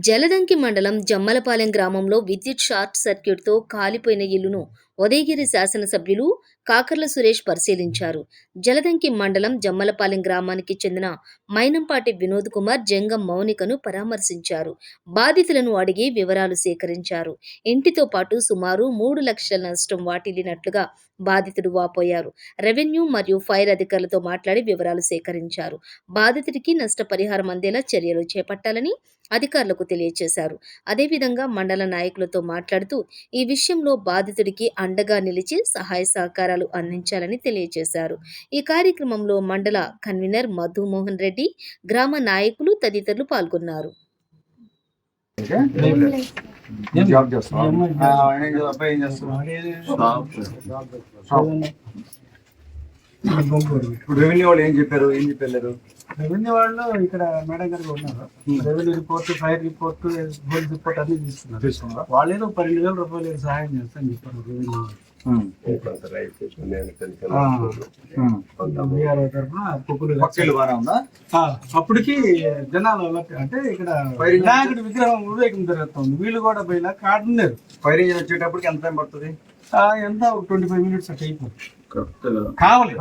జలదంకి మండలం జమ్మలపాలెం గ్రామంలో విద్యుత్ షార్ట్ సర్క్యూట్తో కాలిపోయిన ఇల్లును ఉదయగిరి శాసనసభ్యులు కాకర్ల సురేష్ పరిశీలించారు. జలదంకి మండలం జమ్మలపాలెం గ్రామానికి చెందిన మైనంపాటి వినోద్ కుమార్ జంగం మౌనికను పరామర్శించారు. బాధితులను అడిగి వివరాలు సేకరించారు. ఇంటితో పాటు సుమారు మూడు లక్షల నష్టం వాటిల్లినట్లుగా బాధితుడు వాపోయారు. రెవెన్యూ మరియు ఫైర్ అధికారులతో మాట్లాడి వివరాలు సేకరించారు. బాధితుడికి నష్టపరిహారం అందేలా చర్యలు చేపట్టాలని అధికారులకు తెలియజేశారు అదేవిధంగా మండల నాయకులతో మాట్లాడుతూ ఈ విషయంలో బాధితుడికి అండగా నిలిచి సహాయ సహకారాలు అందించాలని తెలియజేశారు. ఈ కార్యక్రమంలో మండల కన్వీనర్ మధుమోహన్ రెడ్డి గ్రామ నాయకులు తదితరులు పాల్గొన్నారు. రెవెన్యూ వాళ్ళు ఏం చెప్పారు? ఏం చెప్పారు? రెవెన్యూ వాళ్ళు ఇక్కడ మేడం గారు ఉన్నారు. Revenue report fire report police report అన్ని తీసుకున్నారు. తీసుకున్నారా? వాళ్ళు ఏదో పన్నెండు వేల రూపాయలు సహాయం చేస్తాను చెప్పారు రెవెన్యూ అప్పటికి జనాలు అంటే ఇక్కడ వినాయకుడి విగ్రహం ఉదయం జరుగుతుంది. వీళ్ళు కూడా పోయినా కార్డు ఉన్నారు. ఫైర్ ఇంజిన్ వచ్చేటప్పటికి ఎంత టైం పడుతుంది? ఆ, ఎంత? ఒక ట్వంటీ ఫైవ్ మినిట్స్ అట్లా అయిపోతుంది. కావాలి.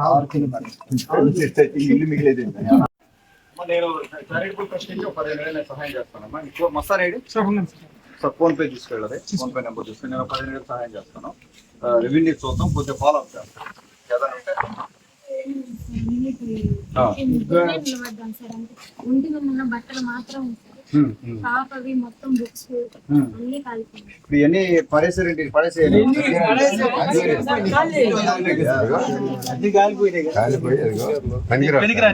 నేను చారిటబుల్ ట్రస్ట్ నుంచి ఒక పదిహేను వేలు నేను సహాయం చేస్తానమ్మా. ఇంకో Mastan ID sir PhonePe తీసుకెళ్ళాలి ఫోన్ పే నెంబర్ తీసుకుని నేను పదిహేను వేలు సహాయం చేస్తాను. రెవెన్యూ చూద్దాం కొద్దిగా ఫాలో అప్ చేస్తాను. ఉంటే. బట్టలు మాత్రం మొత్తం బుక్స్. అన్ని ఇప్పుడు ఇవన్నీ పడేసేయాలి?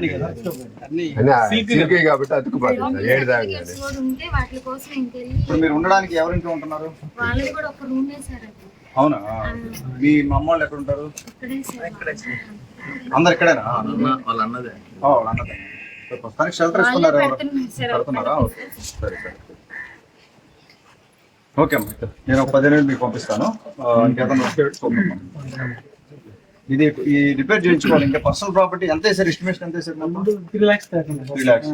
కదా. అన్ని సిల్కీ కాబట్టి అతుకుపోతుంది ఏడు. దాకా ఇప్పుడు మీరు ఉండడానికి ఎవరింట్లో ఉంటున్నారు? కూడా ఒక రూమ్ అవునా? మీ అమ్మ వాళ్ళు ఎక్కడ ఉంటారు? అందరు ఇక్కడేనా? వాళ్ళ అన్నదే. వాళ్ళ అన్నదే. ప్రస్తుతానికి షెల్టర్ ఇస్తున్నారు. పెడుతున్నారు? సార్. సరే సరే. ఓకే అమ్మా నేను ఒక పదిహేను మీకు పంపిస్తాను. ఇది ఈ రిపేర్ చేయించుకోవాలి. ఇంకా పర్సనల్ ప్రాపర్టీ ఎంత వేసారు? ఎస్టిమేషన్ ఎంత వేసారు? త్రీ దాకా త్రీ ల్యాక్స్